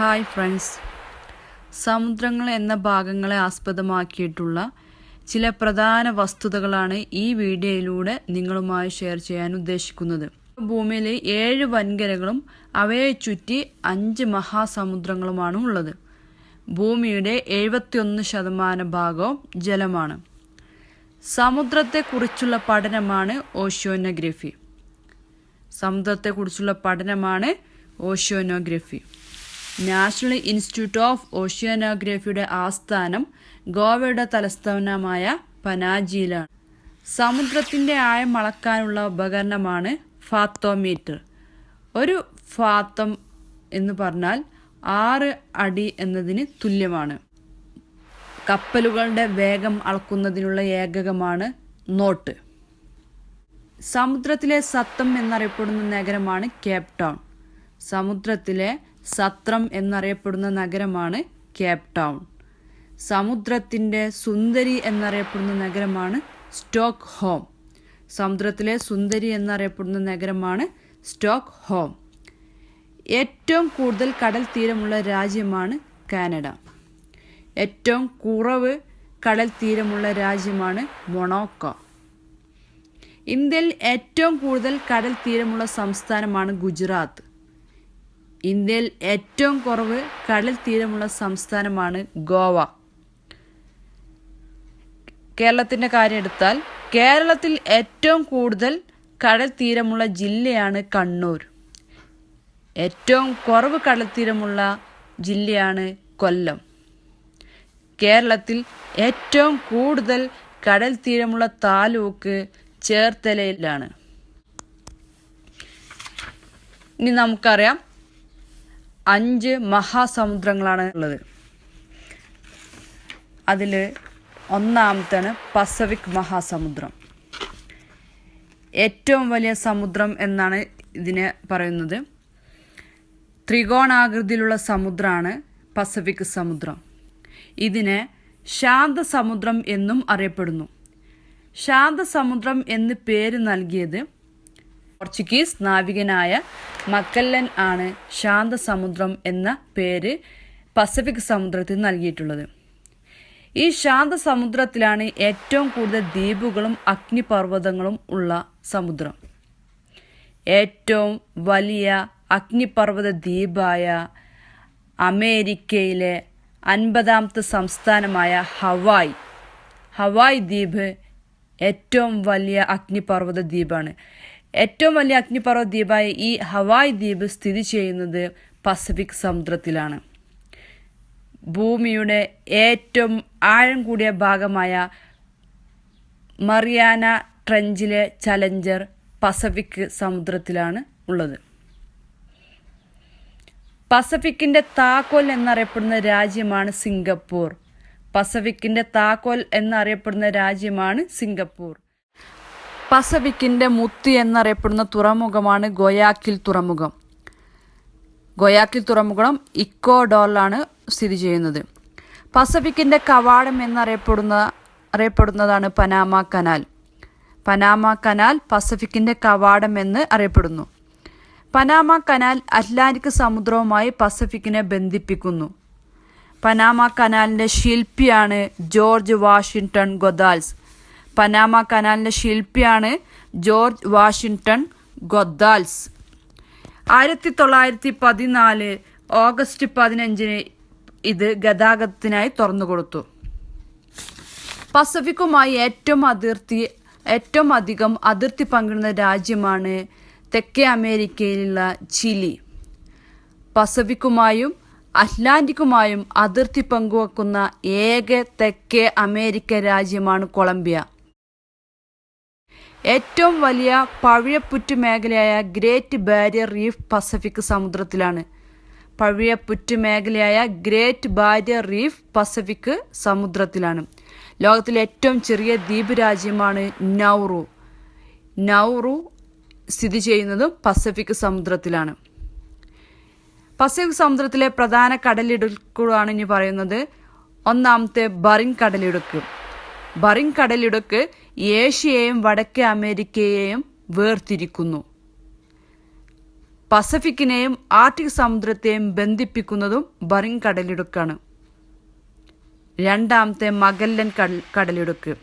Hi friends സമുദ്രങ്ങൾ എന്ന ഭാഗങ്ങളെ ആസ്പദമാക്കിയിട്ടുള്ള ചില പ്രധാന വസ്തുതകളാണ് ഈ വീഡിയോയിലൂടെ നിങ്ങളുമായി ഷെയർ ചെയ്യാൻ ഉദ്ദേശിക്കുന്നത്. ഭൂമിയിലെ ഏഴ് വൻകരകളും അവയെ ചുറ്റി അഞ്ച് മഹാസമുദ്രങ്ങളുമാണ് ഉള്ളത്. ഭൂമിയുടെ എഴുപത്തിയൊന്ന് ശതമാനം ഭാഗവും ജലമാണ്. സമുദ്രത്തെക്കുറിച്ചുള്ള പഠനമാണ് ഓഷ്യോനോഗ്രഫി. സമുദ്രത്തെക്കുറിച്ചുള്ള പഠനമാണ് ഓഷ്യോനോഗ്രഫി. നാഷണൽ ഇൻസ്റ്റിറ്റ്യൂട്ട് ഓഫ് ഓഷ്യാനോഗ്രഫിയുടെ ആസ്ഥാനം ഗോവയുടെ തലസ്ഥാനമായ പനാജിയിലാണ്. സമുദ്രത്തിന്റെ ആഴം അളക്കാനുള്ള ഉപകരണമാണ് ഫാത്തോമീറ്റർ. ഒരു ഫാത്തം എന്ന് പറഞ്ഞാൽ ആറ് അടി എന്നതിന് തുല്യമാണ്. കപ്പലുകളുടെ വേഗം അളക്കുന്നതിനുള്ള ഏകകമാണ് നോട്ട്. സമുദ്രത്തിലെ സത്തം എന്നറിയപ്പെടുന്ന നഗരമാണ് കേപ്പ് ടൗൺ സമുദ്രത്തിലെ സത്രം എന്നറിയപ്പെടുന്ന നഗരമാണ് കേപ് ടൗൺ. സമുദ്രത്തിന്റെ സുന്ദരി എന്നറിയപ്പെടുന്ന നഗരമാണ് സ്റ്റോക്ക് ഹോം സമുദ്രത്തിലെ സുന്ദരി എന്നറിയപ്പെടുന്ന നഗരമാണ് സ്റ്റോക്ക് ഹോം ഏറ്റവും കൂടുതൽ കടൽ തീരമുള്ള രാജ്യമാണ് കാനഡ. ഏറ്റവും കുറവ് കടൽ തീരമുള്ള രാജ്യമാണ് മൊണോക്കോ. ഇന്ത്യയിൽ ഏറ്റവും കൂടുതൽ കടൽ തീരമുള്ള സംസ്ഥാനമാണ് ഗുജറാത്ത്. ഇന്ത്യയിൽ ഏറ്റവും കുറവ് കടൽ തീരമുള്ള സംസ്ഥാനമാണ് ഗോവ. കേരളത്തിന്റെ കാര്യം എടുത്താൽ കേരളത്തിൽ ഏറ്റവും കൂടുതൽ കടൽ തീരമുള്ള ജില്ലയാണ് കണ്ണൂർ. ഏറ്റവും കുറവ് കടൽ തീരമുള്ള ജില്ലയാണ് കൊല്ലം. കേരളത്തിൽ ഏറ്റവും കൂടുതൽ കടൽ തീരമുള്ള താലൂക്ക് ചേർത്തലയിലാണ്. ഇനി നമുക്കറിയാം അഞ്ച് മഹാസമുദ്രങ്ങളാണ് ഉള്ളത്. അതിൽ ഒന്നാമത്താണ് പസഫിക് മഹാസമുദ്രം. ഏറ്റവും വലിയ സമുദ്രം എന്നാണ് ഇതിനെ പറയുന്നത്. ത്രികോണാകൃതിയിലുള്ള സമുദ്രമാണ് പസഫിക് സമുദ്രം. ഇതിനെ ശാന്തസമുദ്രം എന്നും അറിയപ്പെടുന്നു. ശാന്തസമുദ്രം എന്ന് പേര് നൽകിയത് പോർച്ചുഗീസ് നാവികനായ മക്കല്ലൻ ആണ് ശാന്തസമുദ്രം എന്ന പേര് പസഫിക് സമുദ്രത്തിന് നൽകിയിട്ടുള്ളത്. ഈ ശാന്തസമുദ്രത്തിലാണ് ഏറ്റവും കൂടുതൽ ദ്വീപുകളും അഗ്നിപർവതങ്ങളും ഉള്ള സമുദ്രം. ഏറ്റവും വലിയ അഗ്നിപർവത ദ്വീപായ അമേരിക്കയിലെ അൻപതാമത്തെ സംസ്ഥാനമായ ഹവായ്. ഹവായ് ദ്വീപ് ഏറ്റവും വലിയ അഗ്നിപർവത ദ്വീപാണ്. ഏറ്റവും വലിയ അഗ്നിപർവത ദ്വീപായ ഈ ഹവായ് ദ്വീപ് സ്ഥിതി ചെയ്യുന്നത് പസഫിക് സമുദ്രത്തിലാണ്. ഭൂമിയുടെ ഏറ്റവും ആഴം കൂടിയ ഭാഗമായ മറിയാന ട്രഞ്ചിലെ ചലഞ്ചർ പസഫിക് സമുദ്രത്തിലാണ് ഉള്ളത്. പസഫിക്കിന്റെ താക്കോൽ എന്നറിയപ്പെടുന്ന രാജ്യമാണ് സിംഗപ്പൂർ. പസഫിക്കിന്റെ താക്കോൽ എന്നറിയപ്പെടുന്ന രാജ്യമാണ് സിംഗപ്പൂർ. പസഫിക്കിന്റെ മുത്ത് എന്നറിയപ്പെടുന്ന തുറമുഖമാണ് ഗൊയാക്കിൽ തുറമുഖം. ഗൊയാക്കിൽ തുറമുഖം ഇക്കോഡോറിലാണ് സ്ഥിതി ചെയ്യുന്നത്. പസഫിക്കിന്റെ കവാടം എന്നറിയപ്പെടുന്ന അറിയപ്പെടുന്നതാണ് പനാമ കനാൽ. പനാമ കനാൽ പസഫിക്കിന്റെ കവാടം എന്ന് അറിയപ്പെടുന്നു. പനാമ കനാൽ അറ്റ്ലാന്റിക് സമുദ്രവുമായി പസഫിക്കിനെ ബന്ധിപ്പിക്കുന്നു. പനാമ കനാലിന്റെ ശില്പിയാണ് ജോർജ് വാഷിങ്ടൺ ഗൊദാൽസ്. പനാമ കനാലിന്റെ ശില്പിയാണ് ജോർജ് വാഷിങ്ടൺ ഗൊദ്ദാൽസ്. ആയിരത്തി തൊള്ളായിരത്തി പതിനാല് ഓഗസ്റ്റ് പതിനഞ്ചിന് ഇത് ഗതാഗതത്തിനായി തുറന്നു കൊടുത്തു. പസഫിക്കുമായി ഏറ്റവും അതിർത്തി ഏറ്റവും അധികം അതിർത്തി പങ്കിടുന്ന രാജ്യമാണ് തെക്കേ അമേരിക്കയിലുള്ള ചിലി. പസഫിക്കുമായും അറ്റ്ലാന്റിക്കുമായും അതിർത്തി പങ്കുവെക്കുന്ന ഏക തെക്കേ അമേരിക്ക രാജ്യമാണ് കൊളംബിയ. ഏറ്റവും വലിയ പഴയപ്പുറ്റ് മേഖലയായ ഗ്രേറ്റ് ബാരിയർ റീഫ് പസഫിക് സമുദ്രത്തിലാണ്. പഴയപ്പുറ്റ് മേഖലയായ ഗ്രേറ്റ് ബാരിയർ റീഫ് പസഫിക് സമുദ്രത്തിലാണ്. ലോകത്തിലെ ഏറ്റവും ചെറിയ ദ്വീപ് രാജ്യമാണ് നൗറു. നൗറു സ്ഥിതി ചെയ്യുന്നതും പസഫിക് സമുദ്രത്തിലാണ്. പസഫിക് സമുദ്രത്തിലെ പ്രധാന കടലിടുക്കുകളാണ് ഇനി പറയുന്നത്. ഒന്നാമത്തെ ബറിങ് കടലിടുക്ക് ബറിങ് കടലിടുക്ക് ഏഷ്യയെയും വടക്കേ അമേരിക്കയെയും വേർതിരിക്കുന്നു. പസഫിക്കിനെയും ആർട്ടിക് സമുദ്രത്തെയും ബന്ധിപ്പിക്കുന്നതും ബറിങ് കടലിടുക്കാണ് രണ്ടാമത്തെ മഗല്ലൻ കടലിടുക്ക്.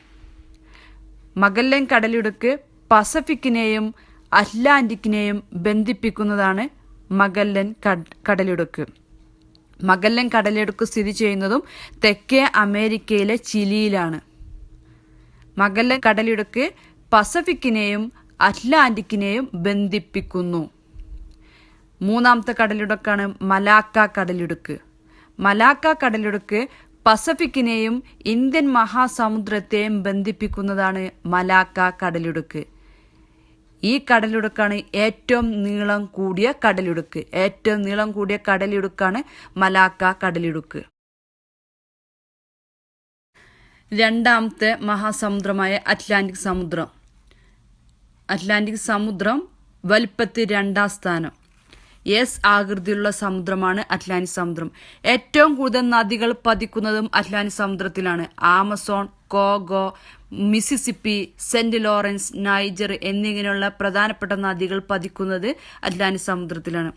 മഗല്ലൻ കടലിടുക്ക് പസഫിക്കിനെയും അറ്റ്ലാന്റിക്കിനെയും ബന്ധിപ്പിക്കുന്നതാണ് മഗല്ലൻ കടലിടുക്ക്. മഗല്ലൻ കടലിടുക്ക് സ്ഥിതി ചെയ്യുന്നതും തെക്കേ അമേരിക്കയിലെ ചിലിയിലാണ്. മഗല്ലൻ കടലിടുക്ക് പസഫിക്കിനെയും അറ്റ്ലാന്റിക്കിനെയും ബന്ധിപ്പിക്കുന്നു. മൂന്നാമത്തെ കടലിടുക്കാണ് മലാക്ക കടലിടുക്ക്. മലാക്ക കടലിടുക്ക് പസഫിക്കിനെയും ഇന്ത്യൻ മഹാസമുദ്രത്തെയും ബന്ധിപ്പിക്കുന്നതാണ് മലാക്ക കടലിടുക്ക്. ഈ കടലിടുക്കാണ് ഏറ്റവും നീളം കൂടിയ കടലിടുക്ക്. ഏറ്റവും നീളം കൂടിയ കടലിടുക്കാണ് മലാക്ക കടലിടുക്ക്. രണ്ടാമത്തെ മഹാസമുദ്രമായ അറ്റ്ലാന്റിക് സമുദ്രം. അറ്റ്ലാന്റിക് സമുദ്രം വലിപ്പത്തിൽ രണ്ടാം സ്ഥാനം. എസ് ആകൃതിയുള്ള സമുദ്രമാണ് അറ്റ്ലാന്റിക് സമുദ്രം. ഏറ്റവും കൂടുതൽ നദികൾ പതിക്കുന്നതും അറ്റ്ലാന്റിക് സമുദ്രത്തിലാണ്. ആമസോൺ കോഗോ മിസിസിപ്പി സെന്റ് ലോറൻസ് നൈജർ എന്നിങ്ങനെയുള്ള പ്രധാനപ്പെട്ട നദികൾ പതിക്കുന്നത് അറ്റ്ലാന്റിക് സമുദ്രത്തിലാണ്.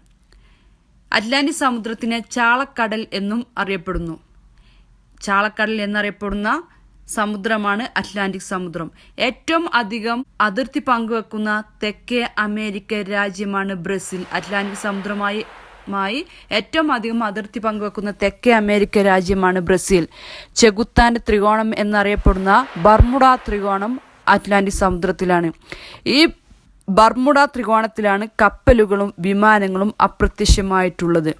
അറ്റ്ലാന്റിക് സമുദ്രത്തിനെ ചാളക്കടൽ എന്നും അറിയപ്പെടുന്നു. ചാളക്കടൽ എന്നറിയപ്പെടുന്ന സമുദ്രമാണ് അറ്റ്ലാന്റിക് സമുദ്രം. ഏറ്റവും അധികം അതിർത്തി പങ്കുവെക്കുന്ന തെക്കേ അമേരിക്ക രാജ്യമാണ് ബ്രസീൽ. അറ്റ്ലാന്റിക് സമുദ്രമായി മായി ഏറ്റവും അധികം അതിർത്തി പങ്കുവെക്കുന്ന തെക്കേ അമേരിക്ക രാജ്യമാണ് ബ്രസീൽ. ചെകുത്താന്റെ ത്രികോണം എന്നറിയപ്പെടുന്ന ബർമുഡ ത്രികോണം അറ്റ്ലാന്റിക് സമുദ്രത്തിലാണ്. ഈ ബർമുഡ ത്രികോണത്തിലാണ് കപ്പലുകളും വിമാനങ്ങളും അപ്രത്യക്ഷമായിട്ടുള്ളത്.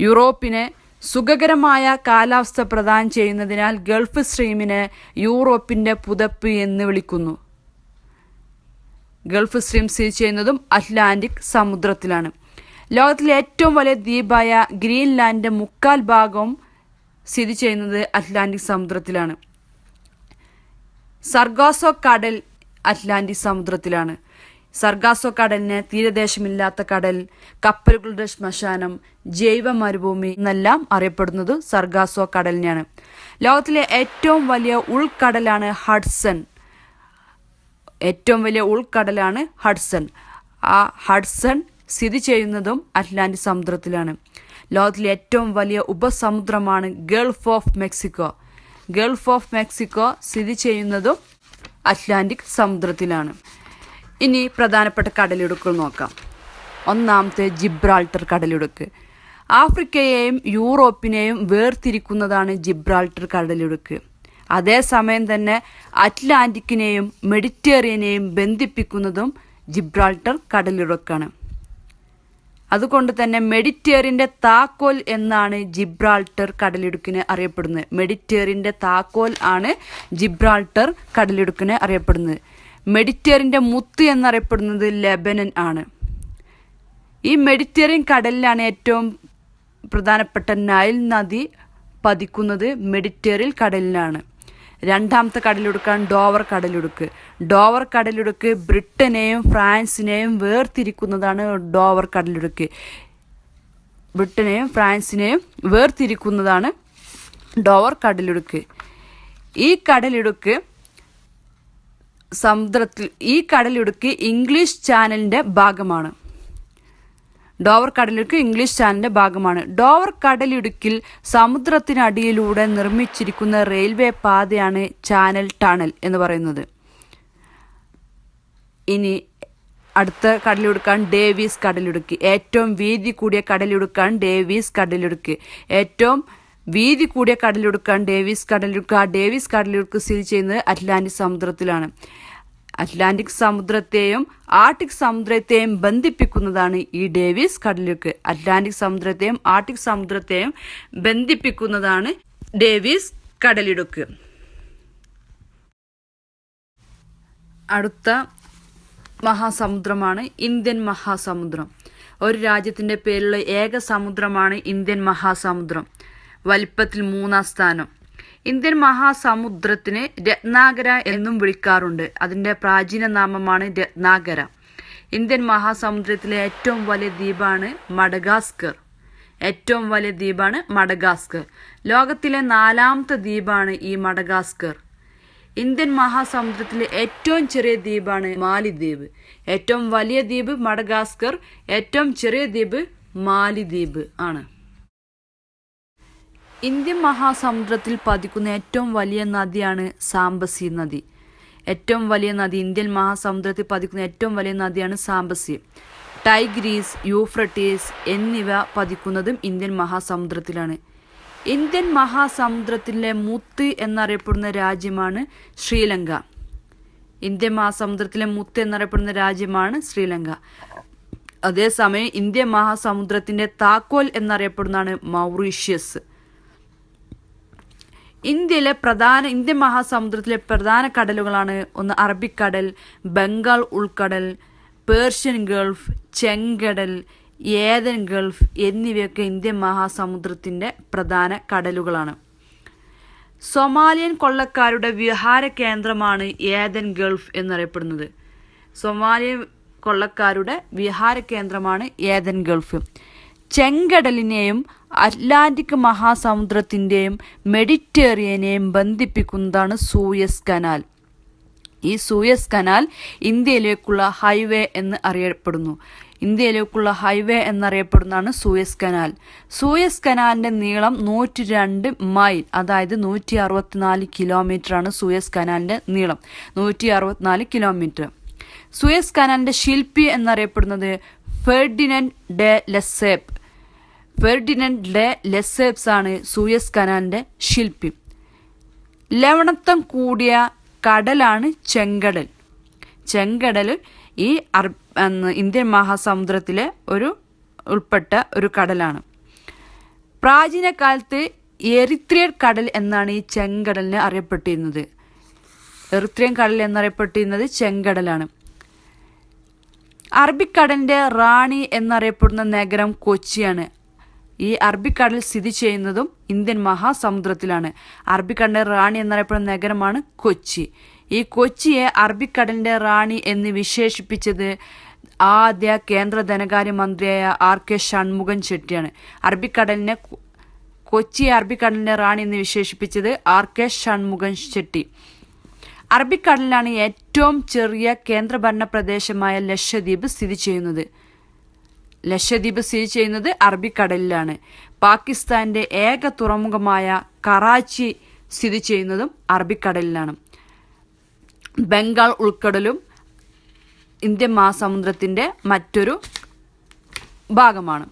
യൂറോപ്പിനെ സുഖകരമായ കാലാവസ്ഥ പ്രദാനം ചെയ്യുന്നതിനാൽ ഗൾഫ് സ്ട്രീമിനെ യൂറോപ്പിന്റെ പുതപ്പ് എന്ന് വിളിക്കുന്നു. ഗൾഫ് സ്ട്രീം സ്ഥിതി ചെയ്യുന്നതും അറ്റ്ലാന്റിക് സമുദ്രത്തിലാണ്. ലോകത്തിലെ ഏറ്റവും വലിയ ദ്വീപായ ഗ്രീൻലാൻഡിന്റെ മുക്കാൽ ഭാഗവും സ്ഥിതി ചെയ്യുന്നത് അറ്റ്ലാന്റിക് സമുദ്രത്തിലാണ്. സർഗാസോ കടൽ അറ്റ്ലാന്റിക് സമുദ്രത്തിലാണ്. സർഗാസോ കടലിന് തീരദേശമില്ലാത്ത കടൽ കപ്പലുകളുടെ ശ്മശാനം ജൈവ മരുഭൂമി എന്നെല്ലാം അറിയപ്പെടുന്നത് സർഗാസോ കടലിനെയാണ്. ലോകത്തിലെ ഏറ്റവും വലിയ ഉൾക്കടലാണ് ഹഡ്സൺ. ഏറ്റവും വലിയ ഉൾക്കടലാണ് ഹഡ്സൺ. ആ ഹഡ്സൺ സ്ഥിതി ചെയ്യുന്നതും അറ്റ്ലാന്റിക് സമുദ്രത്തിലാണ്. ലോകത്തിലെ ഏറ്റവും വലിയ ഉപസമുദ്രമാണ് Gulf of Mexico. Gulf of Mexico സ്ഥിതി ചെയ്യുന്നതും അറ്റ്ലാന്റിക് സമുദ്രത്തിലാണ്. ഇനി പ്രധാനപ്പെട്ട കടലിടുക്കുകൾ നോക്കാം. ഒന്നാമത്തെ ജിബ്രാൾട്ടർ കടലിടുക്ക്. ആഫ്രിക്കയെയും യൂറോപ്പിനെയും വേർതിരിക്കുന്നതാണ് ജിബ്രാൾട്ടർ കടലിടുക്ക്. അതേസമയം തന്നെ അറ്റ്ലാന്റിക്കിനെയും മെഡിറ്റേറിയനെയും ബന്ധിപ്പിക്കുന്നതും ജിബ്രാൾട്ടർ കടലിടുക്കാണ്. അതുകൊണ്ട് തന്നെ മെഡിറ്റേറിയന്റെ താക്കോൽ എന്നാണ് ജിബ്രാൾട്ടർ കടലിടുക്കിനെ അറിയപ്പെടുന്നത്. മെഡിറ്റേറിയന്റെ താക്കോൽ ആണ് ജിബ്രാൾട്ടർ കടലിടുക്കിനെ അറിയപ്പെടുന്നത്. മെഡിറ്റേറിയന്റെ മുത്ത് എന്നറിയപ്പെടുന്നത് ലെബനൻ ആണ്. ഈ മെഡിറ്റേറിയൻ കടലിലാണ് ഏറ്റവും പ്രധാനപ്പെട്ട നൈൽ നദി പതിക്കുന്നത് മെഡിറ്ററേനിയൻ കടലിലാണ്. രണ്ടാമത്തെ കടലിടുക്കാണ് ഡോവർ കടലിടുക്ക് ഡോവർ കടലിടുക്ക് ബ്രിട്ടനെയും ഫ്രാൻസിനെയും വേർതിരിക്കുന്നതാണ് ഡോവർ കടലിടുക്ക് ബ്രിട്ടനെയും ഫ്രാൻസിനെയും വേർതിരിക്കുന്നതാണ് ഡോവർ കടലിടുക്ക് ഈ കടലിടുക്ക് സമുദ്രത്തിൽ ഈ കടലിടുക്ക് ഇംഗ്ലീഷ് ചാനലിന്റെ ഭാഗമാണ്. ഡോവർ കടലിടുക്ക് ഇംഗ്ലീഷ് ചാനലിന്റെ ഭാഗമാണ്. ഡോവർ കടലിടുക്കിൽ സമുദ്രത്തിനടിയിലൂടെ നിർമ്മിച്ചിരിക്കുന്ന റെയിൽവേ പാതയാണ് ചാനൽ ടണൽ എന്ന് പറയുന്നത്. ഇനി അടുത്ത കടലിടുക്കാണ് ഡേവീസ് കടലിടുക്ക് ഏറ്റവും വീതി കൂടിയ കടലിടുക്കാണ് ഡേവീസ് കടലിടുക്ക് ഏറ്റവും വീതി കൂടിയ കടലൊടുക്കാണ് ഡേവിസ് കടലിടുക്ക്. ആ ഡേവിസ് കടലൊടുക്ക് സ്ഥിതി ചെയ്യുന്നത് അറ്റ്ലാന്റിക് സമുദ്രത്തിലാണ്. അറ്റ്ലാന്റിക് സമുദ്രത്തെയും ആർട്ടിക് സമുദ്രത്തെയും ബന്ധിപ്പിക്കുന്നതാണ് ഈ ഡേവിസ് കടലിടുക്ക്. അറ്റ്ലാന്റിക് സമുദ്രത്തെയും ആർട്ടിക് സമുദ്രത്തെയും ബന്ധിപ്പിക്കുന്നതാണ് ഡേവിസ് കടലിടുക്ക്. അടുത്ത മഹാസമുദ്രമാണ് ഇന്ത്യൻ മഹാസമുദ്രം. ഒരു രാജ്യത്തിന്റെ പേരിലുള്ള ഏക സമുദ്രമാണ് ഇന്ത്യൻ മഹാസമുദ്രം. വലിപ്പത്തിൽ മൂന്നാം സ്ഥാനം. ഇന്ത്യൻ മഹാസമുദ്രത്തിന് രത്നാകര എന്നും വിളിക്കാറുണ്ട്. അതിന്റെ പ്രാചീന നാമമാണ് രത്നാകര. ഇന്ത്യൻ മഹാസമുദ്രത്തിലെ ഏറ്റവും വലിയ ദ്വീപാണ് മഡഗാസ്കർ. ഏറ്റവും വലിയ ദ്വീപാണ് മഡഗാസ്കർ. ലോകത്തിലെ നാലാമത്തെ ദ്വീപാണ് ഈ മഡഗാസ്കർ. ഇന്ത്യൻ മഹാസമുദ്രത്തിലെ ഏറ്റവും ചെറിയ ദ്വീപാണ് മാലിദ്വീപ്. ഏറ്റവും വലിയ ദ്വീപ് മഡഗാസ്കർ ഏറ്റവും ചെറിയ ദ്വീപ് മാലിദ്വീപ് ആണ്. ഇന്ത്യൻ മഹാസമുദ്രത്തിൽ പതിക്കുന്ന ഏറ്റവും വലിയ നദിയാണ് സാംബസി നദി. ഏറ്റവും വലിയ നദി ഇന്ത്യൻ മഹാസമുദ്രത്തിൽ പതിക്കുന്ന ഏറ്റവും വലിയ നദിയാണ് സാംബസി ടൈഗ്രീസ് യൂഫ്രട്ടീസ് എന്നിവ പതിക്കുന്നതും ഇന്ത്യൻ മഹാസമുദ്രത്തിലാണ്. ഇന്ത്യൻ മഹാസമുദ്രത്തിലെ മുത്ത് എന്നറിയപ്പെടുന്ന രാജ്യമാണ് ശ്രീലങ്ക. ഇന്ത്യൻ മഹാസമുദ്രത്തിലെ മുത്ത് എന്നറിയപ്പെടുന്ന രാജ്യമാണ് ശ്രീലങ്ക. അതേസമയം ഇന്ത്യൻ മഹാസമുദ്രത്തിന്റെ താക്കോൽ എന്നറിയപ്പെടുന്നതാണ് മൗറീഷ്യസ്. ഇന്ത്യയിലെ പ്രധാന ഇന്ത്യൻ മഹാസമുദ്രത്തിലെ പ്രധാന കടലുകളാണ് ഒന്ന് അറബിക്കടൽ ബംഗാൾ ഉൾക്കടൽ പേർഷ്യൻ ഗൾഫ് ചെങ്കടൽ ഏതൻ ഗൾഫ് എന്നിവയൊക്കെ ഇന്ത്യൻ മഹാസമുദ്രത്തിന്റെ പ്രധാന കടലുകളാണ്. സൊമാലിയൻ കൊള്ളക്കാരുടെ വിഹാര കേന്ദ്രമാണ് ഏതൻ ഗൾഫ് എന്നറിയപ്പെടുന്നത്. സൊമാലിയൻ കൊള്ളക്കാരുടെ വിഹാര കേന്ദ്രമാണ് ഏതൻ ഗൾഫ്. ചെങ്കടലിനെയും അറ്റ്ലാന്റിക് മഹാസമുദ്രത്തിന്റെയും മെഡിറ്റേറിയനെയും ബന്ധിപ്പിക്കുന്നതാണ് സൂയസ് കനാൽ. ഈ സൂയസ് കനാൽ ഇന്ത്യയിലേക്കുള്ള ഹൈവേ എന്ന് അറിയപ്പെടുന്നു. ഇന്ത്യയിലേക്കുള്ള ഹൈവേ എന്നറിയപ്പെടുന്നതാണ് സൂയസ് കനാൽ. സൂയസ് കനാലിന്റെ നീളം നൂറ്റി രണ്ട് മൈൽ അതായത് നൂറ്റി അറുപത്തിനാല് കിലോമീറ്റർ ആണ് സൂയസ് കനാലിന്റെ നീളം. നൂറ്റി അറുപത്തിനാല് കിലോമീറ്റർ. സൂയസ് കനാലിന്റെ ശില്പി എന്നറിയപ്പെടുന്നത് ഫെർഡിനൻ ഡെ ലെസേപ്പ്. ഫെർഡിനൻഡ് ലെ ലെസേബ്സ് ആണ് സൂയസ് കനാലിന്റെ ശില്പി. ലവണത്വം കൂടിയ കടലാണ് ചെങ്കടൽ. ചെങ്കടൽ ഈ ഇന്ത്യൻ മഹാസമുദ്രത്തിലെ ഒരു ഉൾപ്പെട്ട ഒരു കടലാണ്. പ്രാചീന കാലത്ത് എറിത്രിയൻ കടൽ എന്നാണ് ഈ ചെങ്കടലിനെ അറിയപ്പെട്ടിരുന്നത്. എറിത്രിയൻ കടൽ എന്നറിയപ്പെട്ടിരുന്നത് ചെങ്കടലാണ്. അറബിക്കടലിന്റെ റാണി എന്നറിയപ്പെടുന്ന നഗരം കൊച്ചിയാണ്. ഈ അറബിക്കടൽ സ്ഥിതി ചെയ്യുന്നതും ഇന്ത്യൻ മഹാസമുദ്രത്തിലാണ്. അറബിക്കടലിന്റെ റാണി എന്നറിയപ്പെടുന്ന നഗരമാണ് കൊച്ചി. ഈ കൊച്ചിയെ അറബിക്കടലിന്റെ റാണി എന്ന് വിശേഷിപ്പിച്ചത് ആദ്യ കേന്ദ്ര ധനകാര്യ മന്ത്രിയായ ആർ കെ ഷൺമുഖൻ ചെട്ടിയാണ്. അറബിക്കടലിനെ കൊച്ചി അറബിക്കടലിന്റെ റാണി എന്ന് വിശേഷിപ്പിച്ചത് ആർ കെ ഷൺമുഖൻ ചെട്ടി. അറബിക്കടലിലാണ് ഏറ്റവും ചെറിയ കേന്ദ്രഭരണ പ്രദേശമായ ലക്ഷദ്വീപ് സ്ഥിതി ചെയ്യുന്നത്. ലക്ഷദ്വീപ് സ്ഥിതി ചെയ്യുന്നത് അറബിക്കടലിലാണ്. പാകിസ്ഥാന്റെ ഏക തുറമുഖമായ കറാച്ചി സ്ഥിതി ചെയ്യുന്നതും അറബിക്കടലിലാണ്. ബംഗാൾ ഉൾക്കടലും ഇന്ത്യൻ മഹാസമുദ്രത്തിന്റെ മറ്റൊരു ഭാഗമാണ്.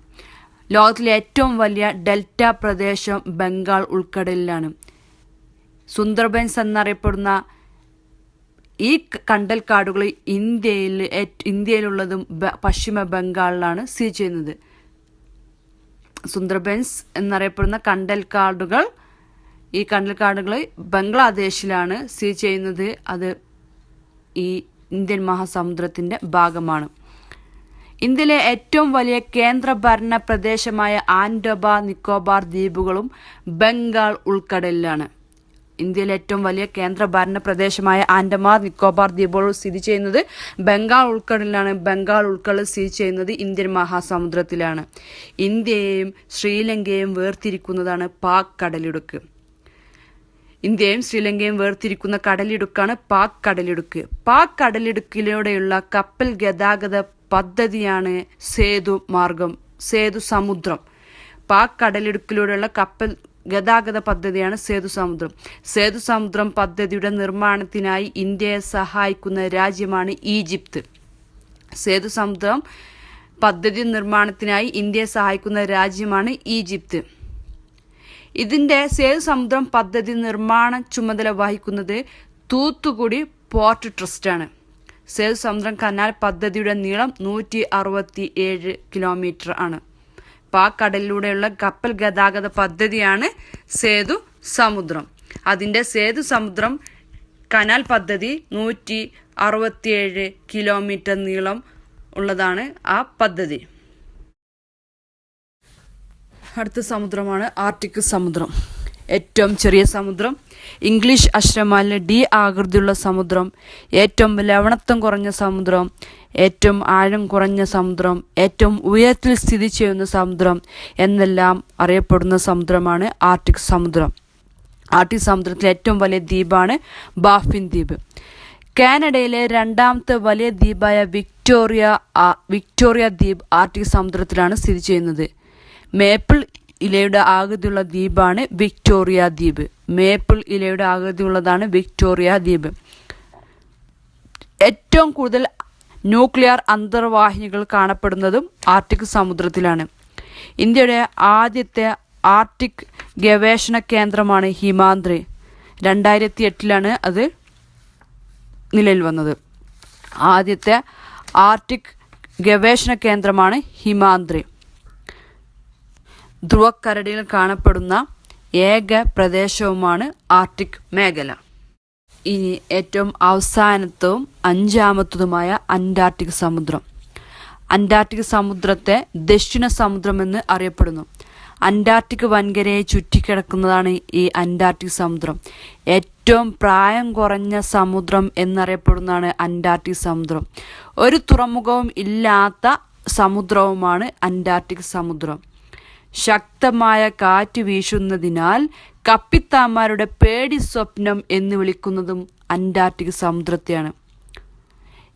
ലോകത്തിലെ ഏറ്റവും വലിയ ഡെൽറ്റ പ്രദേശം ബംഗാൾ ഉൾക്കടലിലാണ്. സുന്ദർബൻസ് എന്നറിയപ്പെടുന്ന ഈ കണ്ടൽ കണ്ടൽക്കാടുകൾ ഇന്ത്യയിൽ ഇന്ത്യയിലുള്ളതും പശ്ചിമ ബംഗാളിലാണ് സ്ഥിതി ചെയ്യുന്നത്. സുന്ദർബൻസ് എന്നറിയപ്പെടുന്ന കണ്ടൽക്കാടുകൾ ഈ കണ്ടൽക്കാടുകൾ ബംഗ്ലാദേശിലാണ് സ്ഥിതി ചെയ്യുന്നത്. അത് ഈ ഇന്ത്യൻ മഹാസമുദ്രത്തിന്റെ ഭാഗമാണ്. ഇന്ത്യയിലെ ഏറ്റവും വലിയ കേന്ദ്രഭരണ പ്രദേശമായ ആൻഡബാർ നിക്കോബാർ ദ്വീപുകളും ബംഗാൾ ഉൾക്കടലിലാണ്. ഇന്ത്യയിലെ ഏറ്റവും വലിയ കേന്ദ്രഭരണ പ്രദേശമായ ആൻഡമാൻ നിക്കോബാർ ദ്വീപുകൾ സ്ഥിതി ചെയ്യുന്നത് ബംഗാൾ ഉൾക്കടലിലാണ്. ബംഗാൾ ഉൾക്കടൽ സ്ഥിതി ചെയ്യുന്നത് ഇന്ത്യൻ മഹാസമുദ്രത്തിലാണ്. ഇന്ത്യയെയും ശ്രീലങ്കയെയും വേർതിരിക്കുന്നതാണ് പാക് കടലിടുക്ക്. ഇന്ത്യയും ശ്രീലങ്കയും വേർതിരിക്കുന്ന കടലിടുക്കാണ് പാക് കടലിടുക്ക്. പാക് കടലിടുക്കിലൂടെയുള്ള കപ്പൽ ഗതാഗത പദ്ധതിയാണ് സേതു മാർഗം സേതു സമുദ്രം. പാക് കടലിടുക്കിലൂടെയുള്ള കപ്പൽ ഗതാഗത പദ്ധതിയാണ് സേതു സമുദ്രം. സേതു സമുദ്രം പദ്ധതിയുടെ നിർമ്മാണത്തിനായി ഇന്ത്യയെ സഹായിക്കുന്ന രാജ്യമാണ് ഈജിപ്ത്. സേതു സമുദ്രം പദ്ധതി നിർമ്മാണത്തിനായി ഇന്ത്യയെ സഹായിക്കുന്ന രാജ്യമാണ് ഈജിപ്ത്. ഇതിന്റെ സേതു സമുദ്രം പദ്ധതി നിർമ്മാണ ചുമതല വഹിക്കുന്നത് തൂത്തുക്കുടി പോർട്ട് ട്രസ്റ്റാണ്. സേതു സമുദ്രം കനാൽ പദ്ധതിയുടെ നീളം നൂറ്റി അറുപത്തി ഏഴ് കിലോമീറ്റർ ആണ്. പാക് കടലിലൂടെയുള്ള കപ്പൽ ഗതാഗത പദ്ധതിയാണ് സേതു സമുദ്രം. അതിന്റെ സേതു സമുദ്രം കനാൽ പദ്ധതി നൂറ്റി അറുപത്തിയേഴ് കിലോമീറ്റർ നീളം ഉള്ളതാണ് ആ പദ്ധതി. അടുത്ത സമുദ്രമാണ് ആർട്ടിക് സമുദ്രം. ഏറ്റവും ചെറിയ സമുദ്രം. ഇംഗ്ലീഷ് അക്ഷരമാലിന് ഡി ആകൃതിയുള്ള സമുദ്രം. ഏറ്റവും ലവണത്വം കുറഞ്ഞ സമുദ്രം. ഏറ്റവും ആഴം കുറഞ്ഞ സമുദ്രം. ഏറ്റവും ഉയരത്തിൽ സ്ഥിതി ചെയ്യുന്ന സമുദ്രം എന്നെല്ലാം അറിയപ്പെടുന്ന സമുദ്രമാണ് ആർട്ടിക് സമുദ്രം. ആർട്ടിക് സമുദ്രത്തിലെ ഏറ്റവും വലിയ ദ്വീപാണ് ബാഫിൻ ദ്വീപ്. കാനഡയിലെ രണ്ടാമത്തെ വലിയ ദ്വീപായ വിക്ടോറിയ വിക്ടോറിയ ദ്വീപ് ആർട്ടിക് സമുദ്രത്തിലാണ് സ്ഥിതി ചെയ്യുന്നത്. മേപ്പിൾ ഇലയുടെ ആകൃതിയുള്ള ദ്വീപാണ് വിക്ടോറിയ ദ്വീപ്. മേപ്പിൾ ഇലയുടെ ആകൃതിയുള്ളതാണ് വിക്ടോറിയ ദ്വീപ്. ഏറ്റവും കൂടുതൽ ന്യൂക്ലിയർ അന്തർവാഹിനികൾ കാണപ്പെടുന്നതും ആർട്ടിക് സമുദ്രത്തിലാണ്. ഇന്ത്യയുടെ ആദ്യത്തെ ആർട്ടിക് ഗവേഷണ കേന്ദ്രമാണ് ഹിമാദ്രി. രണ്ടായിരത്തി എട്ടിലാണ് അത് നിലയിൽ വന്നത്. ആദ്യത്തെ ആർട്ടിക് ഗവേഷണ കേന്ദ്രമാണ് ഹിമാദ്രി. ധ്രുവക്കരടിയിൽ കാണപ്പെടുന്ന ഏക പ്രദേശവുമാണ് ആർട്ടിക് മേഖല. ഇനി ഏറ്റവും അവസാനത്തതും അഞ്ചാമത്തതുമായ അന്റാർട്ടിക് സമുദ്രം. അന്റാർട്ടിക് സമുദ്രത്തെ ദക്ഷിണ സമുദ്രമെന്ന് അറിയപ്പെടുന്നു. അന്റാർട്ടിക് വൻകരയെ ചുറ്റിക്കിടക്കുന്നതാണ് ഈ അന്റാർട്ടിക് സമുദ്രം. ഏറ്റവും പ്രായം കുറഞ്ഞ സമുദ്രം എന്നറിയപ്പെടുന്നതാണ് അന്റാർട്ടിക് സമുദ്രം. ഒരു തുറമുഖവും ഇല്ലാത്ത സമുദ്രവുമാണ് അന്റാർട്ടിക് സമുദ്രം. ശക്തമായ കാറ്റ് വീശുന്നതിനാൽ കപ്പിത്താമാരുടെ പേടി സ്വപ്നം എന്ന് വിളിക്കുന്നതും അന്റാർട്ടിക് സമുദ്രത്തെയാണ്.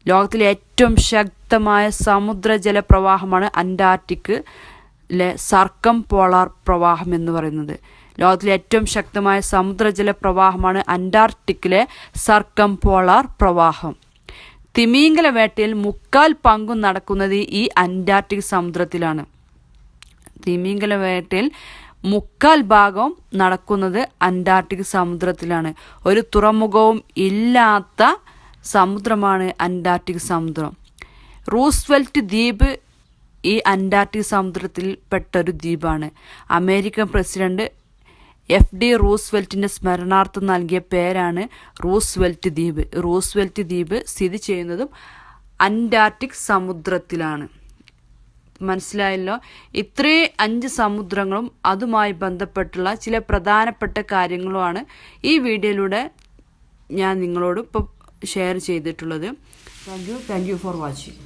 ലോകത്തിലെ ഏറ്റവും ശക്തമായ സമുദ്രജല പ്രവാഹമാണ് അന്റാർട്ടിക്കിലെ സർക്കം പോളാർ പ്രവാഹം എന്ന് പറയുന്നത്. ലോകത്തിലെ ഏറ്റവും ശക്തമായ സമുദ്രജല പ്രവാഹമാണ് അന്റാർട്ടിക്കിലെ സർക്കം പോളാർ പ്രവാഹം. തിമീങ്കല വേട്ടയിൽ മുക്കാൽ പങ്കും നടക്കുന്നത് ഈ അന്റാർട്ടിക് സമുദ്രത്തിലാണ്. തിമിംഗല വേട്ടയിൽ മുക്കാൽ ഭാഗവും നടക്കുന്നത് അന്റാർട്ടിക് സമുദ്രത്തിലാണ്. ഒരു തുറമുഖവും ഇല്ലാത്ത സമുദ്രമാണ് അന്റാർട്ടിക് സമുദ്രം. റൂസ്വെൽറ്റ് ദ്വീപ് ഈ അന്റാർട്ടിക് സമുദ്രത്തിൽ പെട്ട ഒരു ദ്വീപാണ്. അമേരിക്കൻ പ്രസിഡന്റ് എഫ് ഡി റൂസ്വെൽറ്റിന്റെ സ്മരണാർത്ഥം നൽകിയ പേരാണ് റൂസ്വെൽറ്റ് ദ്വീപ്. റൂസ്വെൽറ്റ് ദ്വീപ് സ്ഥിതി ചെയ്യുന്നതും അന്റാർട്ടിക് സമുദ്രത്തിലാണ്. മനസ്സിലായല്ലോ? ഇത്രേ അഞ്ച് സമുദ്രങ്ങളും അതുമായി ബന്ധപ്പെട്ടുള്ള ചില പ്രധാനപ്പെട്ട കാര്യങ്ങളുമാണ് ഈ വീഡിയോയിലൂടെ ഞാൻ നിങ്ങളോട് ഇപ്പോൾ ഷെയർ ചെയ്തിട്ടുള്ളത്. Thank you thank you for watching